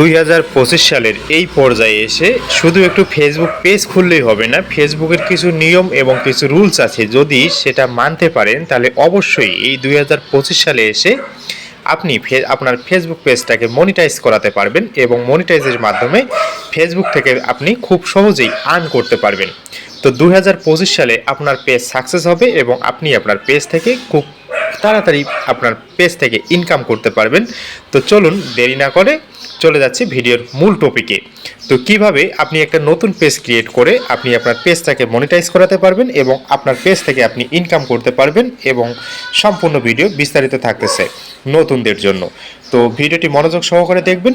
দুই হাজার পঁচিশ সালের এই পর্যায়ে এসে শুধু একটু ফেসবুক পেজ খুললেই হবে না ফেসবুকের কিছু নিয়ম এবং কিছু রুলস আছে। যদি সেটা মানতে পারেন, তাহলে অবশ্যই এই দুই হাজার পঁচিশ সালে এসে আপনি আপনার ফেসবুক পেজটাকে মনিটাইজ করাতে পারবেন এবং মনিটাইজের মাধ্যমে ফেসবুক থেকে আপনি খুব সহজেই আর্ন করতে পারবেন। তো দুই হাজার পঁচিশ সালে আপনার পেজ সাকসেস হবে এবং আপনি আপনার পেজ থেকে খুব তাড়াতাড়ি আপনার পেজ থেকে ইনকাম করতে পারবেন। তো চলুন, দেরি না করে চলে যাচ্ছি ভিডিওর মূল টপিকে তো কীভাবে আপনি একটা নতুন পেজ ক্রিয়েট করে আপনি আপনার পেজটাকে মনিটাইজ করাতে পারবেন এবং আপনার পেজ থেকে আপনি ইনকাম করতে পারবেন এবং সম্পূর্ণ ভিডিও বিস্তারিত থাকতেছে নতুনদের জন্য। তো ভিডিওটি মনোযোগ সহকারে দেখবেন,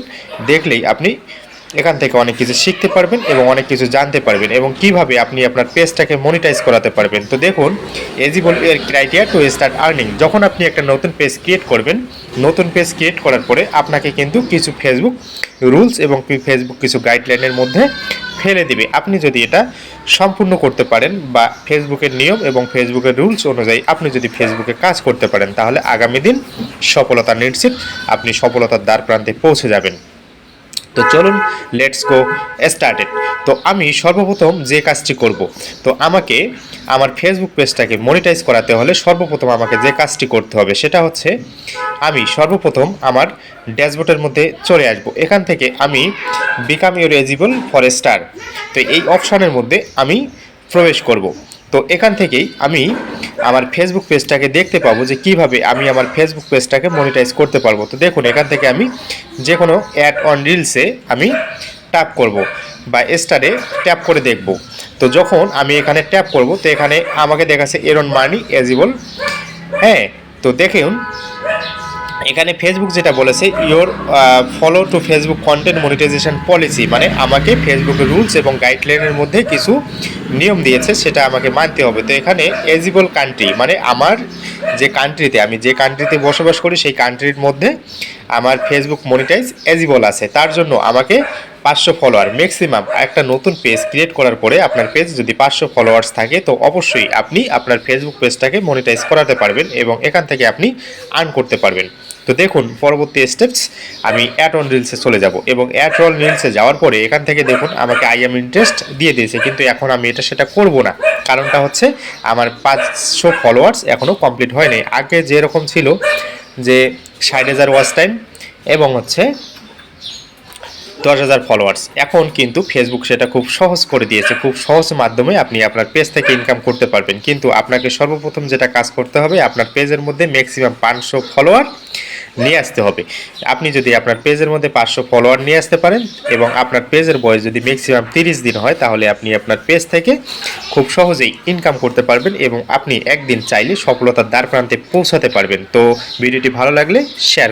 দেখলেই আপনি এখান থেকে অনেক কিছু শিখতে পারবেন এবং অনেক কিছু জানতে পারবেন এবং কীভাবে আপনি আপনার পেজটাকে মনিটাইজ করাতে পারবেন। তো দেখুন এজিবল এর ক্রাইটেরিয়া টু স্টার্ট আর্নিং যখন আপনি একটা নতুন পেজ ক্রিয়েট করবেন, নতুন পেজ ক্রিয়েট করার পরে আপনাকে কিন্তু কিছু ফেসবুক রুলস এবং ফেসবুক কিছু গাইডলাইনের মধ্যে ফেলে দিবে। আপনি যদি এটা সম্পূর্ণ করতে পারেন বা ফেসবুকের নিয়ম এবং ফেসবুকের রুলস অনুযায়ী আপনি যদি ফেসবুকে কাজ করতে পারেন, তাহলে আগামী দিন সফলতা নিশ্চিত, আপনি সফলতার দ্বার প্রান্তে পৌঁছে যাবেন। তো চলুন লেটস গো স্টার্টেড তো আমি সর্বপ্রথম যে কাজটি করব, তো আমাকে আমার ফেসবুক পেজটাকে মনিটাইজ করাতে হলে সর্বপ্রথম আমাকে যে কাজটি করতে হবে সেটা হচ্ছে, আমি সর্বপ্রথম আমার ড্যাশবোর্ডের মধ্যে চলে আসব। এখান থেকে আমি become your eligible for star তো এই অপশানের মধ্যে আমি প্রবেশ করব। তো এখান থেকেই আমি আমার ফেসবুক পেজটাকে দেখতে পাবো যে কীভাবে আমি আমার ফেসবুক পেজটাকে মনিটাইজ করতে পারব। তো দেখুন, এখান থেকে আমি যে কোনো অ্যাড অন রিলসে আমি ট্যাপ করব বা স্টারে ট্যাপ করে দেখব। তো যখন আমি এখানে ট্যাপ করব, তো এখানে আমাকে দেখাচ্ছে এরন মানি এজিবল হ্যাঁ তো দেখুন, এখানে ফেসবুক যেটা বলেছে your follow to Facebook content monetization policy মানে আমাকে ফেসবুকের রুলস এবং গাইডলাইনের মধ্যে কিছু নিয়ম দিয়েছে, সেটা আমাকে মানতে হবে। তো এখানে এজিবল কান্ট্রি মানে আমার যে কান্ট্রিতে আমি যে কান্ট্রিতে বসবাস করি, সেই কান্ট্রির মধ্যে আমার ফেসবুক মনিটাইজ এজিবল আছে। তার জন্য আমাকে পাঁচশো ফলোয়ার ম্যাক্সিমাম একটা নতুন পেজ ক্রিয়েট করার পরে আপনার পেজ যদি পাঁচশো ফলোয়ার্স থাকে, তো অবশ্যই আপনি আপনার ফেসবুক পেজটাকে মনিটাইজ করাতে পারবেন এবং এখান থেকে আপনি আর্ন করতে পারবেন। তো দেখুন, পরবর্তী স্টেপস আমি অ্যাড অন রিলসে চলে যাব। এবং অ্যাড অন রিলসে যাওয়ার পরে এখান থেকে দেখুন, আমাকে আই এম ইন্টারেস্ট দিয়ে দিয়েছে। কিন্তু এখন আমি এটা সেটা করব না। কারণটা হচ্ছে, আমার পাঁচশো ফলোয়ার্স এখনও কমপ্লিট হয়নি আগে যেরকম ছিল যে ষাট হাজার ওয়াচ টাইম এবং হচ্ছে দশ হাজার ফলোয়ার্স এখন কিন্তু ফেসবুক সেটা খুব সহজ করে দিয়েছে। খুব সহজ মাধ্যমে আপনি আপনার পেজ থেকে ইনকাম করতে পারবেন। কিন্তু আপনাকে সর্বপ্রথম যেটা কাজ করতে হবে, আপনার পেজের মধ্যে ম্যাক্সিমাম পাঁচশো ফলোয়ার নিয়ে আসতে হবে। আপনি যদি আপনার পেজের মধ্যে পাঁচশো ফলোয়ার নিয়ে আসতে পারেন এবং আপনার পেজের বয়স যদি ম্যাক্সিমাম তিরিশ দিন হয়, তাহলে আপনি আপনার পেজ থেকে খুব সহজেই ইনকাম করতে পারবেন এবং আপনি একদিন চাইলে সফলতার দ্বার প্রান্তে পৌঁছাতে পারবেন। তো ভিডিওটি ভালো লাগলে শেয়ার